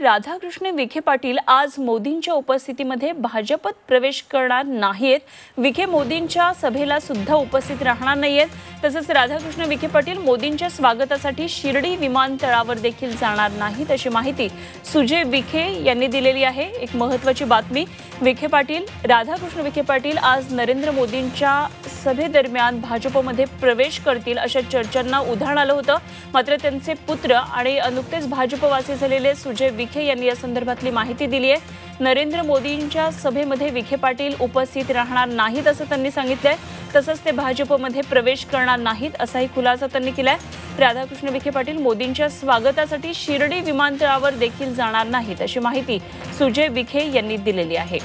राधाकृष्ण विखे पाटील आज मोदींच्या उपस्थितीमध्ये भाजपत प्रवेश करणार नाहीत विखे मोदींच्या सभेला सुद्धा उपस्थित राहणार नाहीयेत. तसंच राधाकृष्ण विखे पाटील मोदींच्या स्वागतासाठी शिर्डी विमानतळावर देखील जाणार नाहीत अशी माहिती सुजय विखे यांनी दिलेली आहे. एक महत्वाची बातमी विखे पाटील राधाकृष्ण विखे पाटील आज नरेंद्र मोदींच्या सभेदरम्यान भाजपमध्ये प्रवेश करतील अशा चर्चांना उधाण आलं होतं. मात्र त्यांचे पुत्र आणि नुकतेच भाजपवासी झालेले सुजय विखे यांनी या संदर्भातली माहिती दिली आहे. नरेंद्र मोदींच्या सभेमध्ये विखे पाटील उपस्थित राहणार नाहीत असं त्यांनी सांगितलंय. तसंच ते भाजपमध्ये प्रवेश करणार नाहीत असाही खुलासा त्यांनी केलाय. राधाकृष्ण विखे पाटील मोदींच्या स्वागतासाठी शिर्डी विमानतळावर देखील जाणार नाहीत अशी माहिती सुजय विखे यांनी दिलेली आहे.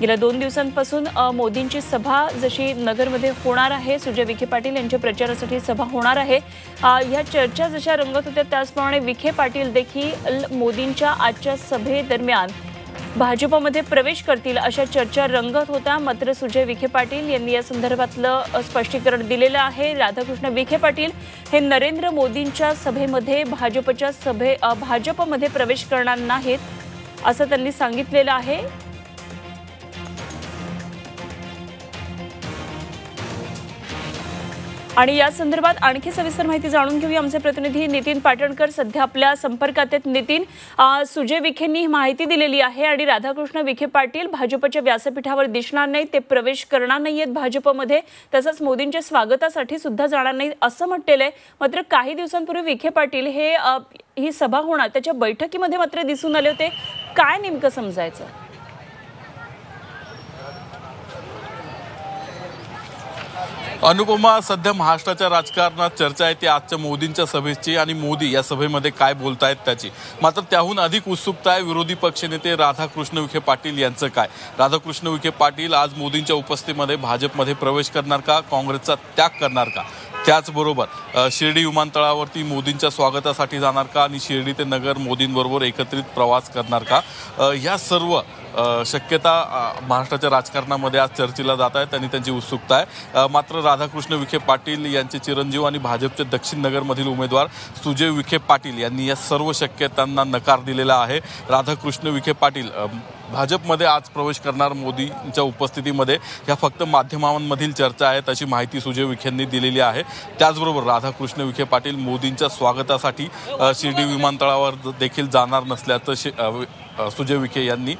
गेल्या दोन दिवसांपासून मोदींची सभा जशी नगरमध्ये होणार आहे सुजय विखे पाटील यांच्या प्रचारासाठी सभा होणार आहे. ह्या चर्चा जशा रंगत होत्या त्याचप्रमाणे विखे पाटील देखील मोदींच्या आजच्या सभेदरम्यान भाजपमध्ये प्रवेश करतील अशा चर्चा रंगत होत्या मात्र सुजय विखे पाटील यांनी या संदर्भातलं स्पष्टीकरण दिलेलं आहे. राधाकृष्ण विखे पाटील हे नरेंद्र मोदींच्या सभेमध्ये भाजपच्या सभे भाजपमध्ये प्रवेश करणार नाहीत असं त्यांनी सांगितलेलं आहे. आणि या संदर्भात आणखी सविस्तर माहिती जाणून घेऊया आमचे प्रतिनिधी नितीन पाटणकर. सध्या आपल्या संपर्कात आहेत नितीन. सुजय विखेंनी ही माहिती दिलेली आहे आणि राधाकृष्ण विखे पाटील भाजपच्या व्यासपीठावर दिसणार नाहीत ते प्रवेश करणार नाहीयेत भाजपमध्ये. तसंच मोदींच्या स्वागतासाठी सुद्धा जाणार नाहीत असं म्हटलेलं आहे मात्र काही दिवसांपूर्वी विखे पाटील हे ही सभा होणार त्याच्या बैठकीमध्ये मात्र दिसून आले होते. काय नेमकं समजायचं? अनुपमा सध्या महाराष्ट्राच्या राजकारणात चर्चा आहे. ती आजच्या मोदींच्या सभेची आणि मोदी या सभेमध्ये काय बोलतायत त्याची. मात्र त्याहून अधिक उत्सुकता आहे विरोधी पक्षनेते राधाकृष्ण विखे पाटील यांचं काय? राधाकृष्ण विखे पाटील आज मोदींच्या उपस्थितीमध्ये भाजपमध्ये प्रवेश करणार का? काँग्रेसचा त्याग करणार का? त्याचबरोबर शिर्डी विमानतळावरती मोदींच्या स्वागतासाठी जाणार का आणि शिर्डी ते नगर मोदींबरोबर एकत्रित प्रवास करणार का? ह्या सर्व शक्यता महाराष्ट्राच्या राजकारणामध्ये आज चर्चेला जात आहेत आणि त्यांची उत्सुकता आहे. मात्र राधाकृष्ण विखे पाटील यांचे चिरंजीव आणि भाजपचे दक्षिण नगरमधील उमेदवार सुजय विखे पाटील यांनी या सर्व शक्यतांना नकार दिलेला आहे. राधाकृष्ण विखे पाटील भाजपमध्ये आज प्रवेश करणार मोदींच्या उपस्थितीमध्ये ह्या फक्त माध्यमांमधील चर्चा आहेत अशी माहिती सुजय विखेंनी दिलेली आहे. त्याचबरोबर राधाकृष्ण विखे पाटील मोदींच्या स्वागतासाठी शिर्डी विमानतळावर देखील जाणार नसल्याचं शे- सुजय विखे यांनी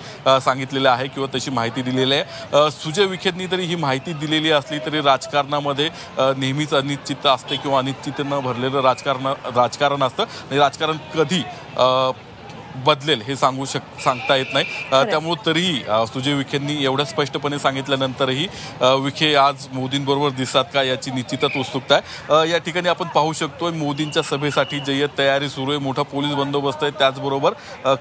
सांगितलेलं आहे किंवा तशी माहिती दिलेली आहे. सुजय विखेंनी तरी ही माहिती दिलेली असली तरी राजकारणामध्ये नेहमीच अनिश्चित असते किंवा अनिश्चितनं भरलेलं राजकारण राजकारण असतं. आणि राजकारण कधी बदलेल हे सांगू शक सांगता येत नाही. त्यामुळे तरीही सुजय विखेंनी एवढ्या स्पष्टपणे सांगितल्यानंतरही विखे आज मोदींबरोबर दिसतात का याची निश्चितच उत्सुकता आहे. या ठिकाणी आपण पाहू शकतोय मोदींच्या सभेसाठी जय्यत तयारी सुरू आहे मोठा पोलीस बंदोबस्त आहे. त्याचबरोबर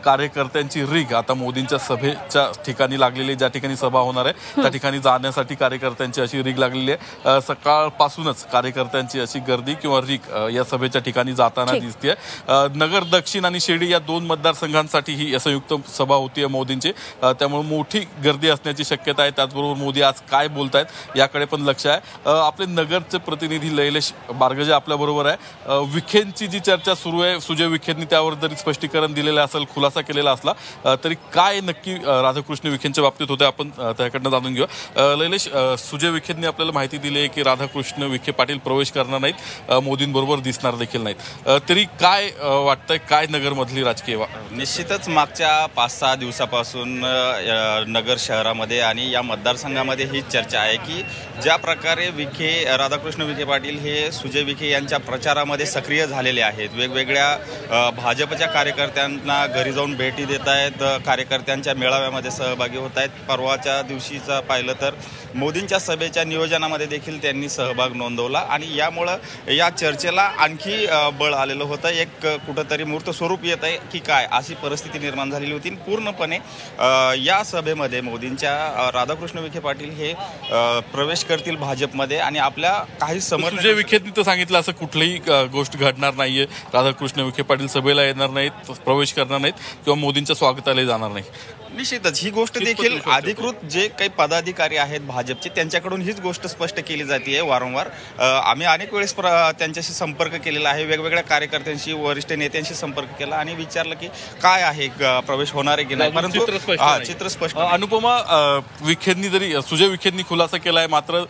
कार्यकर्त्यांची रीग आता मोदींच्या सभेच्या ठिकाणी लागलेली आहे ज्या ठिकाणी सभा होणार आहे त्या ठिकाणी जाण्यासाठी कार्यकर्त्यांची अशी रीग लागलेली आहे. सकाळपासूनच कार्यकर्त्यांची अशी गर्दी किंवा रीग या सभेच्या ठिकाणी जाताना. दिसते नगर दक्षिण आणि शिर्डी या दोन मतदारसंघांसाठी ही संयुक्त सभा होतीये मोदींची. त्यामुळे मोठी गर्दी असण्याची शक्यता आहे. त्याचबरोबर मोदी आज काय बोलत आहेत याकडे पण लक्ष आहे. आपले नगरचे प्रतिनिधी लैलेश बारगजे आपल्या बरोबर आहे. विखेंची जी चर्चा सुरू आहे सुजय विखेंनी त्यावर जरी स्पष्टीकरण दिलेलं असेल खुलासा केलेला असला तरी काय नक्की राधाकृष्ण विखेंच्या बाबतीत होते आपण त्याकडनं जाणून घेऊ लैलेश सुजय विखेंनी आपल्याला माहिती दिली आहे की राधाकृष्ण विखे पाटील प्रवेश करणार नाहीत. मोदींबरोबर दिसणार देखील नाहीत. तरी काय वाटतंय? काय नगरमधली राजकीय वा- निश्चितच मागच्या पाच सहा दिवसापासून नगर शहरामध्ये आणि या मतदारसंघामध्ये ही चर्चा आहे की ज्या प्रकारे विखे राधाकृष्ण विखे पाटील हे सुजय विखे यांच्या प्रचारामध्ये सक्रिय झालेले आहेत. वेगवेगळ्या भाजपच्या कार्यकर्त्यांना घरी जाऊन भेटी देत आहेत कार्यकर्त्यांच्या मेळाव्यामध्ये सहभागी होत आहेत. परवाच्या दिवशीचं पाहिलं तर मोदींच्या सभेच्या नियोजनामध्ये देखील त्यांनी सहभाग नोंदवला आणि यामुळं या चर्चेला आणखी बळ आलेलं होतं. एक कुठंतरी मूर्त स्वरूप येत आहे की काय? अशी परिस्थिती निर्माण झालेली होती. पूर्णपणे या सभेमध्ये मोदींच्या राधाकृष्ण विखे पाटील हे प्रवेश करतील भाजपमध्ये आणि आपल्या काही समर्थन सुजय विखेंनी तर सांगितलं असं कुठलीही गोष्ट घडणार नाहीये. राधाकृष्ण विखे पाटील सभेला येणार नाहीत प्रवेश करणार नाहीत किंवा मोदींच्या स्वागताला जाणार नाही निश्चितच ही गोष्ट देखील? अधिकृत जे काही पदाधिकारी आहेत भाजपचे त्यांच्याकडून हीच गोष्ट स्पष्ट केली जाते वारंवार. आम्ही अनेक वेळेस प्र- त्यांच्याशी संपर्क केलेला आहे. वेगवेगळ्या कार्यकर्त्यांशी वरिष्ठ नेत्यांशी संपर्क केला आणि विचारलं की काय आहे प्रवेश होणार आहे की नाही? अजून चित्र स्पष्ट. अनुपमा विखेंनी जरी सुजय विखेंनी खुलासा केलाय मात्र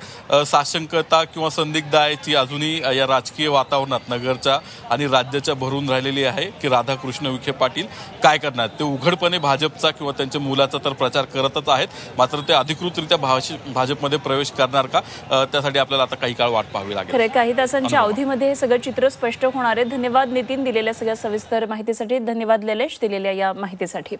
साशंकता किंवा संदिग्ध आहे ती अजूनही या राजकीय वातावरणात नगरच्या आणि राज्याच्या भरून राहिलेली आहे की राधाकृष्ण विखे पाटील काय करणार? ते उघडपणे भाजपचा किंवा त्यांच्या मुलाचा तर प्रचार करतच आहेत. मात्र ते अधिकृतरित्या भाजपमध्ये प्रवेश करणार का? त्यासाठी आपल्याला आता काही काळ वाट पाहावी लागेल. खरे काही तासांच्या अवधीमध्ये हे सगळं चित्र स्पष्ट होणार आहे. धन्यवाद नितीन दिलेल्या सगळ्या सविस्तर माहितीसाठी. धन्यवाद लेलेश दिलेल्या या माहितीसाठी.